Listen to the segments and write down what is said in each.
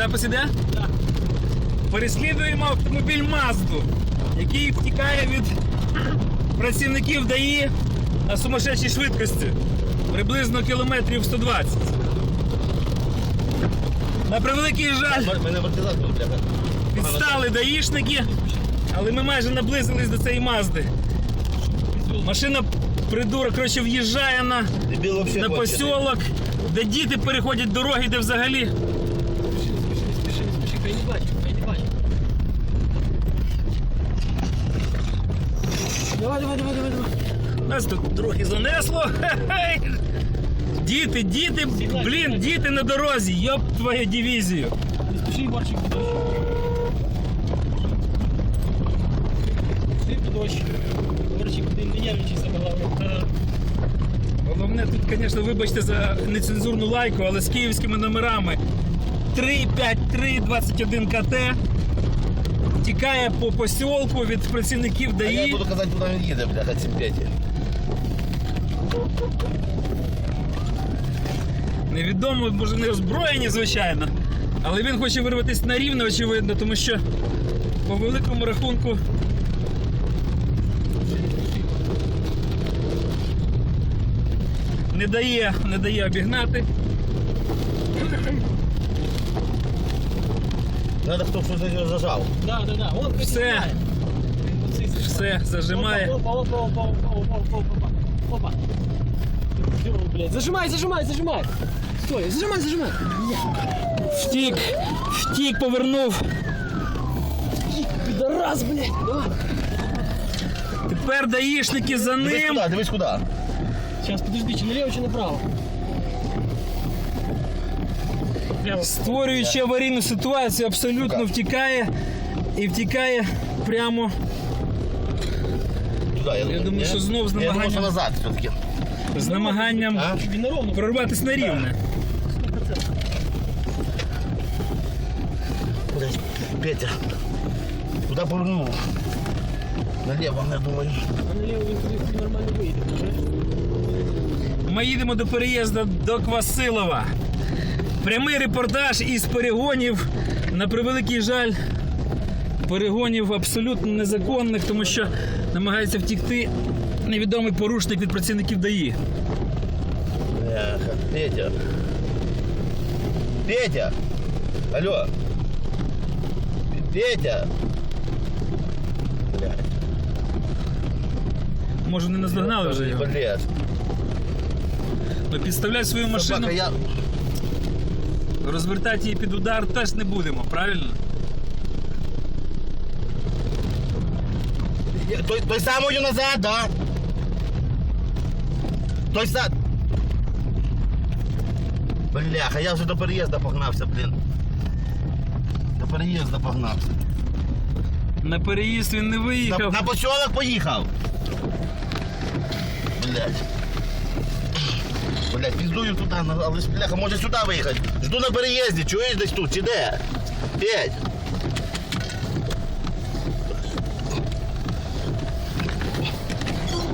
Запис іде? Так. Переслідуємо автомобіль Мазду, який втікає від працівників ДАІ на сумасшедшій швидкості. Приблизно кілометрів 120. На превеликий жаль, підстали даїшники, але ми майже наблизились до цієї Мазди. Машина придурок, коротше, в'їжджає на, на посілок, де діти переходять дороги, де взагалі спіши, не не бачу, хай не бачу. Давай, давай, давай, давай, давай. Нас тут трохи занесло. Діти, діти, блін, діти на дорозі, йоп твою дивізію. Не спіши, по дощ. Ти дощ. Ігорчик, ти не нервничай за голову. Головне тут, звісно, вибачте за нецензурну лайку, але з київськими номерами 35321 КТ тікає по посілку від працівників А я ДАІ. буду казати, куди він їде, бляха, цим п'яті. Невідомо, може не озброєні, звичайно. Але він хоче вирватися на рівне, очевидно, тому що по великому рахунку. Не дає, не дає обігнати. Надо, хто щось зажав. Да, да, да, он Все. Оцей зажимає. Все, зажимає. Опа, опа, опа, опа, опа, опа, опа, опа. Всё, блядь, зажимай, зажимай, зажимай. Стой, зажимай, зажимай. Втік, втік, повернув. Пидорас, блядь, давай. Тепер даїшники за Дивись ним. куди, дивись куди. Сейчас, подожди, чи налево, чи направо? Створюючи аварійну ситуацію, абсолютно втікає і втікає прямо Туди, я, думаю, що знов з намаганням- назад все-таки. з намаганням прорватися на рівне. Блядь, Петя. Куди повернув? Наліво, я думаю. А налево нормально вийде. Ми їдемо до переїзду до Квасилова. Прямий репортаж із перегонів. На превеликий жаль, перегонів абсолютно незаконних, тому що намагається втікти невідомий порушник від працівників ДАІ. Петя. Петя! Алло. Петя! Блядь. Може, не наздогнали вже його. Блядь. Ну, підставляти свою машину, Собака, я... розвертати її під удар теж не будемо, правильно? Той, той самою назад, да? Той сам... Бляха, я вже до переїзду погнався, блін. До переїзду погнався. На переїзд він не На, виїхав. на поселок поїхав. Блять. Блять, піздую туди, але бляха, може сюди виїхати. Жду на переїзді, чуєш десь тут, чи де? Петь.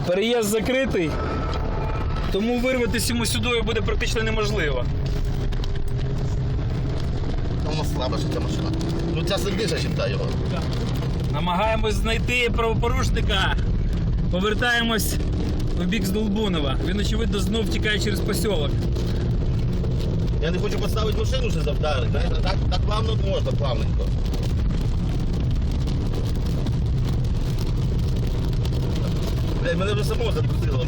Переїзд закритий, тому вирватися йому сюди буде практично неможливо. Воно слабо, що ця машина. Ну ця сильніша, ніж та його. Намагаємось знайти правопорушника. Повертаємось в бік з Долбунова. Він, очевидно, знов тікає через посілок. Я не хочу поставити машину, що завдарить, знаєте, так, так плавно можна, плавненько. Блядь, мене вже само закрутило.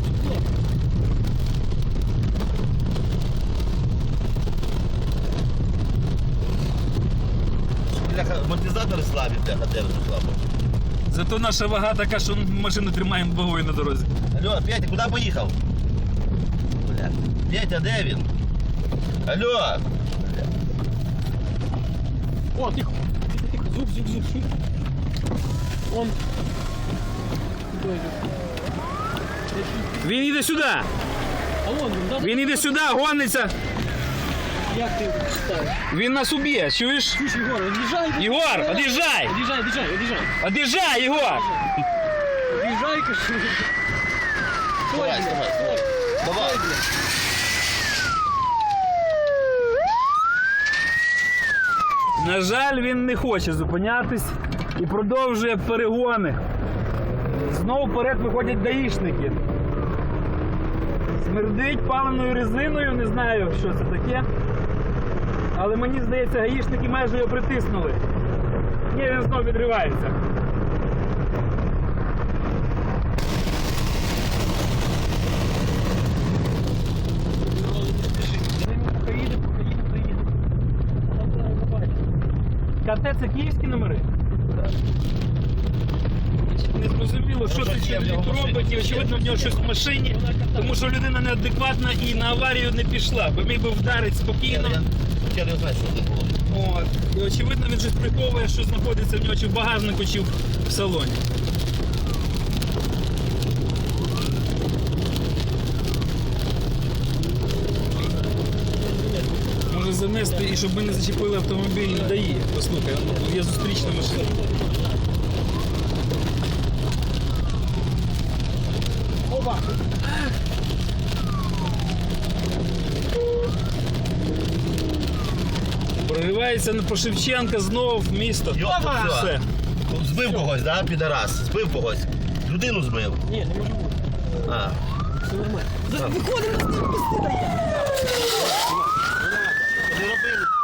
Бляха, амортизатори слабі, бляха, держать слабо. Зато наша вага така, що машину тримаємо вагою на дорозі. Алло, Петя, куди поїхав? Бля. Петя, де він? Алло! Бля. О, тихо. Тихо, тихо. Зуб, зуб, зуб, зуб. Он. Куда идет? Він йде сюди! А вон він, да? Він йде сюди, гониться! Як ти його ставиш? Він нас уб'є, чуєш? Слушай, Егор, отъезжай. Єгор, од'їжджай! Отъезжай, отъезжай, отъезжай. Од'їжджай, Єгор! Отъезжай, конечно. Стой, Давай, давай. Давай. На жаль, він не хоче зупинятись і продовжує перегони. Знову вперед виходять даїшники. Смердить паленою резиною, не знаю, що це таке. Але мені здається, гаїшники майже його притиснули. Ні, він знову відривається. КТ це київські номери? Не зрозуміло, що цей чоловік робить, і очевидно в нього щось в машині, тому що людина неадекватна і на аварію не пішла, бо міг би вдарити спокійно. Я не знаю, що це було. От. І очевидно він щось приховує, що знаходиться в нього чи в багажнику, чи в салоні. Може занести і щоб ми не зачепили автомобіль, не дає. Послухай, ну, є зустрічна машина. Опа! Проривається на по Шевченка знову в місто. Йопа! Все. Збив когось, да, підарас? Збив когось. Людину збив. Ні, не може бути. А. Все нормально. Виходимо на Не pelo menos.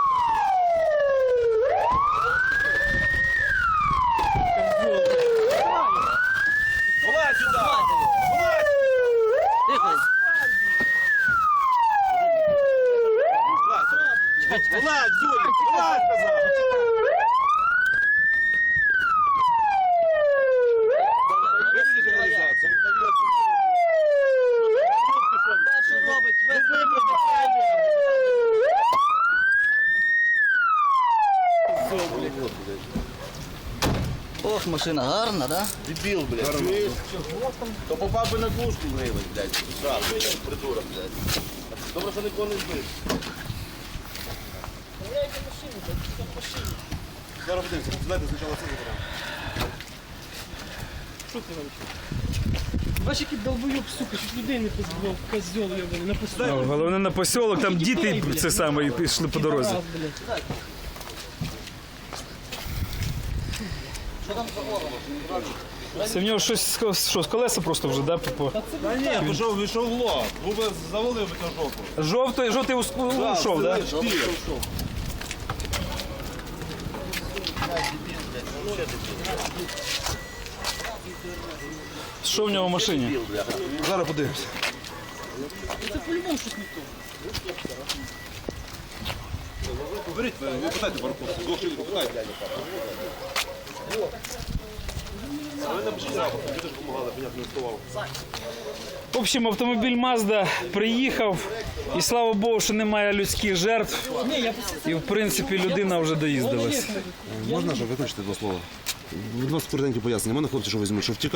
Ох, машина гарна, да? Дебіл, блядь. чуєш? То попав би на двушку гривень, блядь. Сразу, блядь, придурок, блядь. Добре, що нікого не збив. Зараз подивимося, знаєте, спочатку це заберемо. Що ти робиш? Бачиш, який долбойоб, сука, чуть людей не позбив, козьол йобаний, на. Ну, Головне на посілок, там діти це саме і пішли по дорозі. Це в нього щось що, з колеса просто вже, да? По... Та ні, пішов, вийшов в лоб. Був би завалив би та жопу. Жовтий, жовтий ус- ушов, да? Що в нього в машині? Зараз подивимося. Це по-любому щось не то. Беріть, ви ви питайте парковку. Двох чоловік питайте. В общем, автомобіль Mazda приїхав, і слава Богу, що немає людських жертв. І в принципі людина вже доїздилась. Можна ж виключити два слова? Будь ласка, коротенькі пояснення. Мене хлопці, що візьмуть, що втікав,